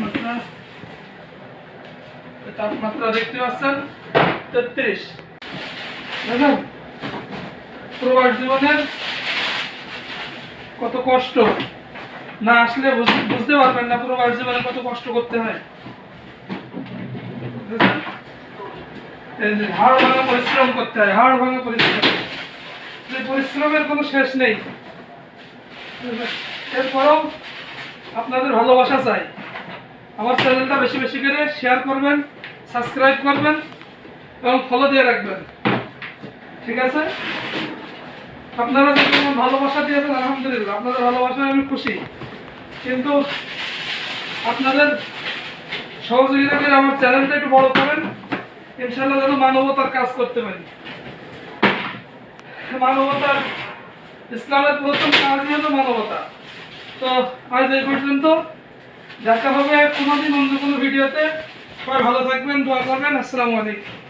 তাপমাত্রা। তাপমাত্রা দেখতে পাচ্ছেন তেত্রিশ। প্রবাস জীবনের কত কষ্ট। না আসলে বুঝতে পারবেন না জীবনে কত কষ্ট করতে হয়। হাড় ভাঙা পরিশ্রম করতে হয়, হাড় ভাঙা পরিশ্রম। পরিশ্রমের কোনো শেষ নেই। এরপরেও আপনাদের ভালোবাসা চাই। আমার চ্যানেলটা বেশি বেশি করে শেয়ার করবেন সাবস্ক্রাইব করবেন এবং ফলো দিয়ে রাখবেন। ঠিক আছে? আপনারা যদি আমার ভালোবাসা দিয়েছেন, আলহামদুলিল্লাহ, আপনাদের ভালোবাসায় আমি খুশি। কিন্তু আপনাদের সহযোগিতা করে আমার চ্যানেলটা একটু বড় করেন ইনশাল্লাহ যেন মানবতার কাজ করতে পারি। মানবতার, ইসলামের প্রথম কাজই হলো মানবতা। তো আজ এই পর্যন্ত। দেখা হবে কোনোদিন অন্য কোনো ভিডিওতে সবাই ভালো থাকবেন দোয়া করবেন। আসসালামু আলাইকুম।